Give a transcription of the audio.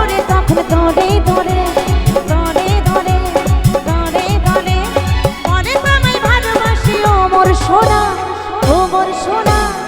ধরে তখন ধরে ধরে ধরে ধরে ধরে ধরে। পরে তোমায় ভালোবাসি সোনা।